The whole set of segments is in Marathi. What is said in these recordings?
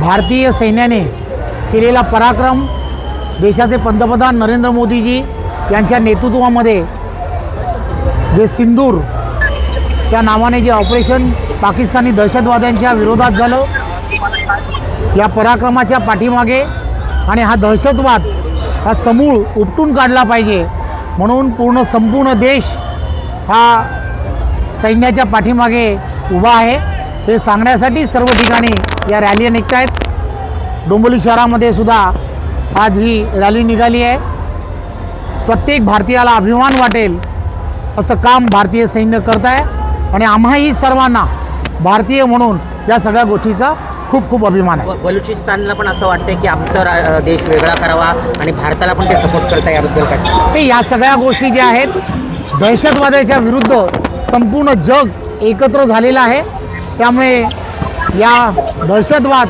भारतीय सैन्याने केलेला पराक्रम देशाचे पंतप्रधान नरेंद्र मोदीजी यांच्या नेतृत्वामध्ये जे सिंदूर त्या नावाने जे ऑपरेशन पाकिस्तानी दहशतवाद्यांच्या विरोधात झालं या पराक्रमाच्या पाठीमागे आणि हा दहशतवाद हा समूळ उपटून काढला पाहिजे म्हणून पूर्ण संपूर्ण देश हा सैन्याच्या पाठीमागे उभा आहे. हे सांगण्यासाठी सर्व ठिकाणी या रॅली निघत आहेत डोंबिवली शहरामध्ये सुद्धा आज ही रॅली निघाली आहे. प्रत्येक भारतीयाला अभिमान वाटेल असं काम भारतीय सैन्य करत आहे आणि आम्हाही सर्वांना भारतीय म्हणून या सगळ्या गोष्टीचा खूप खूप अभिमान आहे. बलुचिस्तानला पण असं वाटतंय की आमचा देश वेगळा करावा आणि भारताला पण ते सपोर्ट करता याबद्दल काय? ते या सगळ्या गोष्टी ज्या आहेत दहशतवादाच्या विरुद्ध संपूर्ण जग एकत्र झालेलं आहे. त्यामुळे या दहशतवाद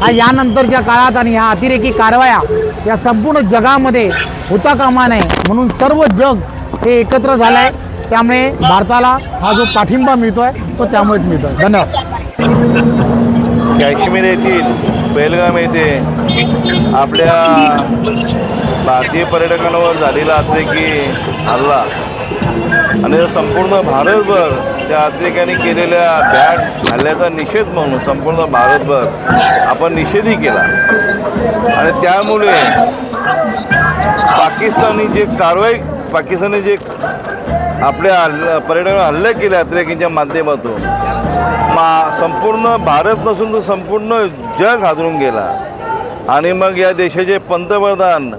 हा यानंतरच्या काळात आणि ह्या अतिरेकी कारवाया या संपूर्ण जगामध्ये होता कामा नये म्हणून सर्व जग हे एकत्र झालं आहे त्यामुळे भारताला हा जो पाठिंबा मिळतो आहे तो त्यामुळेच मिळतो आहे धन्यवाद. काश्मीर येथील बेलगाम येथे आपल्या भारतीय पर्यटकांवर झालेला अतिरेकी हल्ला आणि संपूर्ण भारतभर त्या अतिरेक्यांनी केलेल्या बॅट हल्ल्याचा निषेध म्हणून संपूर्ण भारतभर आपण निषेधही केला. आणि त्यामुळे पाकिस्तानी जे कारवाई पाकिस्तानी जे आपल्या हल्ल पर्यटकांवर हल्ले केले अतिरेकींच्या माध्यमातून मा संपूर्ण भारत नसून तर संपूर्ण जग हादरून गेला. आणि मग या देशाचे पंतप्रधान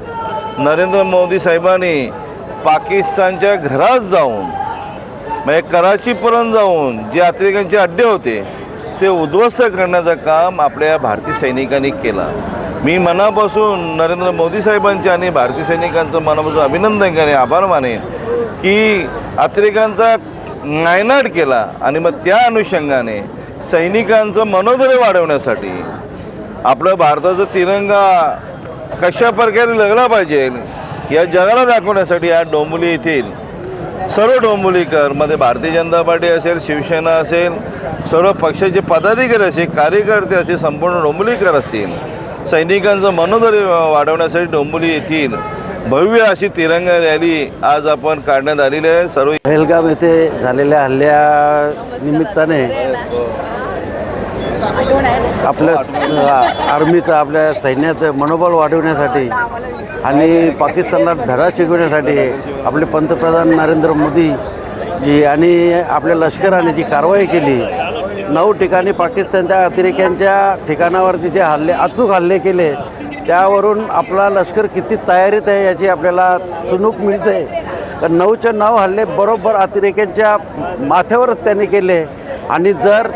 नरेंद्र मोदी साहेबांनी पाकिस्तानच्या घरात जाऊन म्हणजे कराचीपर्यंत जाऊन जे अतिरेक्यांचे अड्डे होते ते उद्ध्वस्त करण्याचं काम आपल्या भारतीय सैनिकांनी केलं. मी मनापासून नरेंद्र मोदी साहेबांचे आणि भारतीय सैनिकांचं मनापासून अभिनंदन करेन आभार मानेन की अतिरेकांचा नायनाट केला आणि मग त्या अनुषंगाने सैनिकांचं मनोधैर्य वाढवण्यासाठी आपलं भारताचा तिरंगा कशा प्रकारे लगला पाहिजे या जगाला दाखवण्यासाठी या डोंबिवली येथील सर्व डोंबुलीकरमध्ये भारतीय जनता पार्टी असेल शिवसेना असेल सर्व पक्षाचे पदाधिकारी असेल कार्यकर्ते असतील संपूर्ण डोंबुलीकर असतील. सैनिकांचं मनोधैर्य वाढवण्यासाठी डोंबुली येथील भव्य अशी तिरंगा रॅली आज आपण काढण्यात आलेली आहे. सर्व पहलगाम येथे झालेल्या हल्ल्या निमित्ताने आपल्या आर्मीचं आपल्या सैन्याचं मनोबल वाढवण्यासाठी आणि पाकिस्तानला धडा शिकवण्यासाठी आपले पंतप्रधान नरेंद्र मोदी जी आणि आपल्या लष्कराने जी कारवाई केली नऊ ठिकाणी पाकिस्तानच्या अतिरेक्यांच्या ठिकाणावरती जे हल्ले अचूक हल्ले केले त्यावरून आपला लष्कर किती तयारीत आहे याची आपल्याला चुनूक मिळते. तर नऊच्या नऊ हल्ले बरोबर अतिरेक्यांच्या माथ्यावरच त्यांनी केले. आणि जर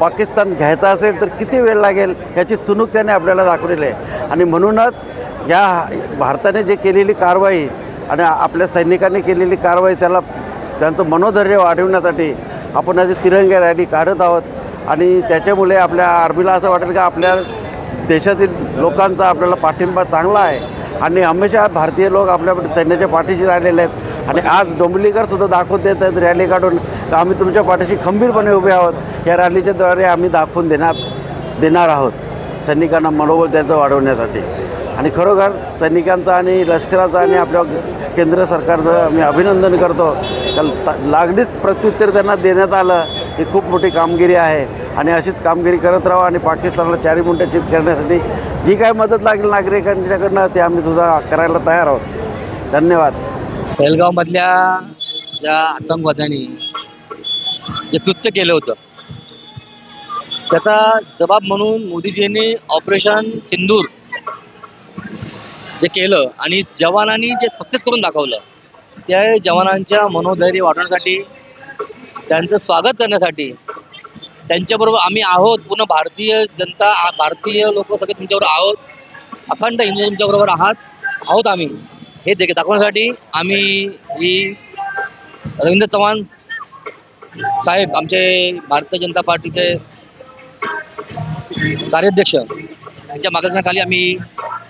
पाकिस्तान घ्यायचा असेल तर किती वेळ लागेल याची चुनूक त्याने आपल्याला दाखवलेली आहे. आणि म्हणूनच या भारताने जे केलेली कारवाई आणि आपल्या सैनिकांनी केलेली कारवाई त्याला त्यांचं मनोधैर्य वाढवण्यासाठी आपण आज तिरंगा रॅली काढत आहोत. आणि त्याच्यामुळे आपल्या आर्मीला असं वाटेल की आपल्या देशातील लोकांचा आपल्याला पाठिंबा चांगला आहे. आणि हमेशा भारतीय लोक आपल्या सैन्याच्या पाठीशी राहिलेले आहेत. आणि आज डोंबिवलीकर सुद्धा दाखवून देत आहेत रॅली काढून. का आम्ही तुमच्या पाठीशी खंबीरपणे उभे आहोत. या रॅलीच्या द्वारे आम्ही दाखवून देणार देणार आहोत. सैनिकांना मनोबल त्यांचं वाढवण्यासाठी. आणि खरोखर सैनिकांचं आणि लष्कराचं आणि आपल्या केंद्र सरकारचं मी अभिनंदन करतो. लागलीच प्रत्युत्तर त्यांना देण्यात आलं. ही खूप मोठी कामगिरी आहे. आणि अशीच कामगिरी करत राहा आणि पाकिस्तानला चारी मुंट्या चित करण्यासाठी जी काय मदत लागेल नागरिकांच्याकडनं ते आम्ही तुझा करायला तयार आहोत. धन्यवाद. बेलगावमधल्या ज्या आतंकवाद्यांनी जे कृत्य केलं होतं त्याचा जबाब म्हणून मोदीजींनी ऑपरेशन सिंदूर जे केलं आणि जवानांनी जे सक्सेस करून दाखवलं त्या जवानांच्या मनोधैर्य वाढवण्यासाठी त्यांचं स्वागत करण्यासाठी त्यांच्याबरोबर आम्ही आहोत. पूर्ण भारतीय जनता भारतीय लोक सगळे तुमच्याबरोबर आहोत. अखंड हिंदू तुमच्याबरोबर आहात. आहोत आम्ही. हे देखील दाखवण्यासाठी आम्ही ही रवींद्र चव्हाण साहेब आमचे भारतीय जनता पार्टीचे कार्याध्यक्ष यांच्या मार्गदर्शनाखाली आम्ही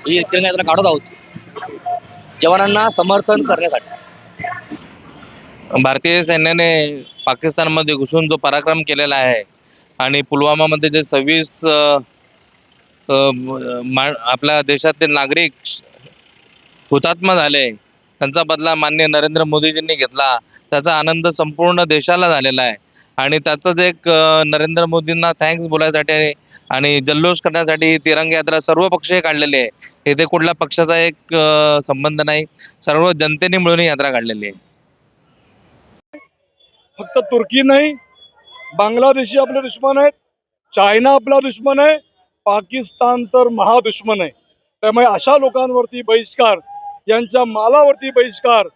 ही तिरंगा यात्रा काढत आहोत. जवानांना समर्थन करण्यासाठी. भारतीय सैन्याने पाकिस्तानमध्ये घुसून जो पराक्रम केलेला आहे आणि पुलवामामध्ये जे सव्वीस आपल्या देशातील नागरिक हुतात्मा झाले त्यांचा बदला मान्य नरेंद्र मोदीजींनी घेतला त्याचा आनंद संपूर्ण देशाला झालेला आहे. आणि त्याचंच एक नरेंद्र मोदींना थँक्स बोलायसाठी आणि जल्लोष करण्यासाठी तिरंगा यात्रा सर्व पक्षीय काढलेली आहे. इथे कुठल्या पक्षाचा एक संबंध नाही. सर्व जनतेने मिळून ही यात्रा काढलेली आहे. फक्त तुर्की नाही बांगलादेशी आपले दुश्मन आहेत चायना आपला दुश्मन आहे पाकिस्तान तर महादुश्मन आहे. त्यामुळे अशा लोकांवरती बहिष्कार यांच्या मालावरती बहिष्कार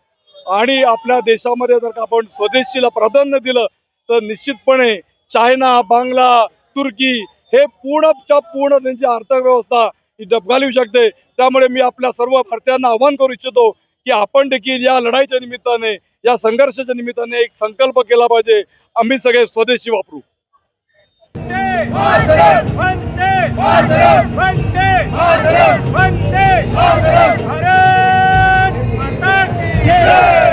आणि आपल्या देशामध्ये जर का आपण स्वदेशीला प्राधान्य दिलं तर निश्चितपणे चायना बांगला तुर्की हे पूर्णच्या पूर्ण त्यांची अर्थव्यवस्था ही डबघालू शकते. त्यामुळे मी आपल्या सर्व भारतीयांना आवाहन करू इच्छितो की आपण देखील या लढाईच्या निमित्ताने या संघर्षाच्या निमित्ताने एक संकल्प केला पाहिजे. आम्ही सगळे स्वदेशी वापरू. भारत